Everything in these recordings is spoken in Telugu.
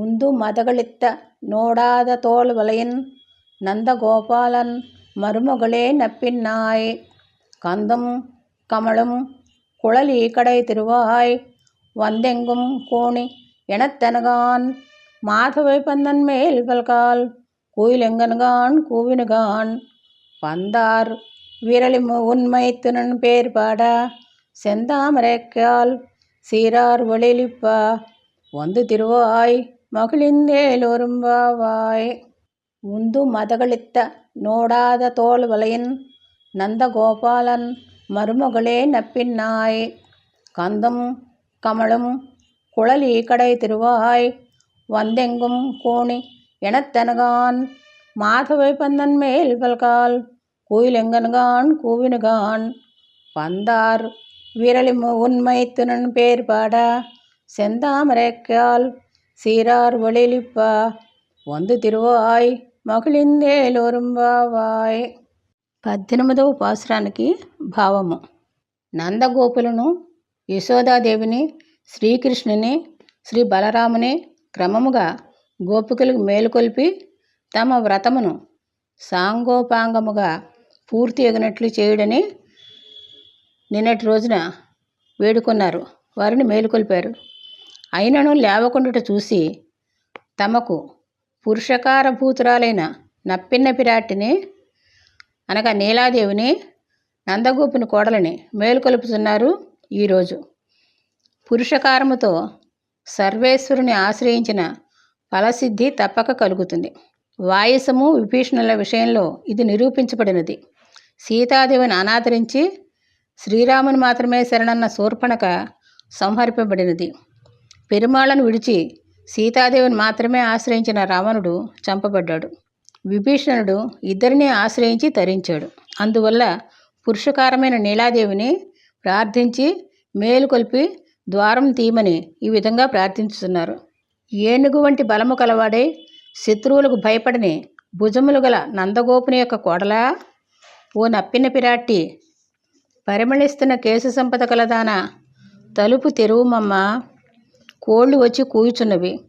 உந்து மதகளித்த நோடாத தோள்வளையின் நந்தகோபாலன் மருமகளே நப்பின்னாய் கந்தும் கமழும் குழலீகடை திருவாய். வந்தெங்கும் கோணி எனத்தனகான் மாதவை பந்தன் மேல் பல்கால் குயிலெங்கன்கான் கூவினுகான். பந்தார் விரலி உண்மை துணன் பேர் பாட செந்தாமரைக்கால் சீரார் ஒளிலிப்பா வந்து திருவாய் மகிழிந்தேலொரும்பாவாய் உந்து மதகளித்த நோடாத தோள்வளையின் நந்தகோபாலன் மருமகளே நப்பின்னாய் கந்தும் கமழும் குழலீகடை திருவாய். வந்தெங்கும் கோணி எனத்தனகான் மாதவை பந்தன் மேல் பல்கால் குயிலெங்கன்கான் கூவினுகான். பந்தார் விரலி உண்மை துணன் பேர் பாட செந்தாமரைக்கால். சீரார் ஒளிலிப்பா వందు తిరువాయ్ మగిలిందేలోరుంబావాయ్ పద్దెనిమిదవ పాసురానికి భావము నందగోపులను యశోదాదేవిని శ్రీకృష్ణుని శ్రీ బలరాముని క్రమముగా గోపికలకు మేలుకొల్పి తమ వ్రతమును సాంగోపాంగముగా పూర్తి ఎగినట్లు చేయుడని నిన్నటి రోజున వేడుకొన్నారు వారిని మేలుకొల్పారు అయినను లేవకుండుట చూసి తమకు పురుషకార భూతురాలైన నప్పిన్న పిరాటిని అనగా నీలాదేవిని నందగోపుని కోడలని మేలుకొలుపుతున్నారు ఈరోజు పురుషకారముతో సర్వేశ్వరుని ఆశ్రయించిన ఫలసిద్ధి తప్పక కలుగుతుంది. వాయసము విభీషణుల విషయంలో ఇది నిరూపించబడినది. సీతాదేవిని అనాదరించి శ్రీరాముని మాత్రమే శరణన్న శూర్పణక సంహరింపబడినది. పెరుమాళను విడిచి సీతాదేవిని మాత్రమే ఆశ్రయించిన రావణుడు చంపబడ్డాడు. విభీషణుడు ఇద్దరిని ఆశ్రయించి తరించాడు. అందువల్ల పురుషకారమైన నీలాదేవిని ప్రార్థించి మేలుకొల్పి ద్వారం తీయమని ఈ విధంగా ప్రార్థించుతున్నారు. ఏనుగు వంటి బలము కలవాడై శత్రువులకు భయపడని భుజములు గల నందగోపుని యొక్క కోడలా ఓ నప్పిన పిరాట్టి పరిమళిస్తున్న కేసు సంపద కలదాన తలుపు తెరువుమమ్మా కోళ్ళు వచ్చి కూయుచున్నవి.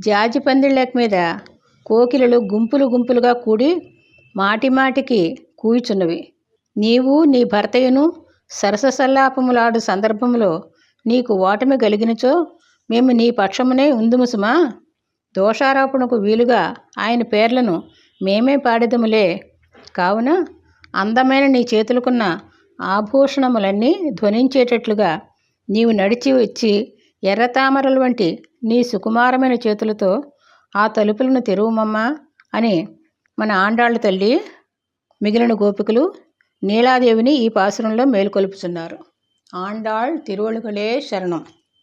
జాజి పందిళ్ళ మీద కోకిలలు గుంపులు గుంపులుగా కూడి మాటిమాటికి కూయుచున్నవి. నీవు నీ భర్తయును సరస సల్లాపములాడు సందర్భంలో నీకు ఓటమి కలిగినచో మేము నీ పక్షమునే ఉందుముసుమా? దోషారోపణకు వీలుగా ఆయన పేర్లను మేమే పాడెదములే. కావున అందమైన నీ చేతులకున్న ఆభూషణములన్నీ ధ్వనించేటట్లుగా నీవు నడిచి వచ్చి ఎర్రతామరలు వంటి నీ సుకుమారమైన చేతులతో ఆ తలుపులను తెరువుమమ్మా అని మన ఆండాళ్ళ తల్లి మిగిలిన గోపికలు నీలాదేవిని ఈ పాసురంలో మేలుకొలుపుతున్నారు. ఆండాళ్ తిరువళుగలే శరణం.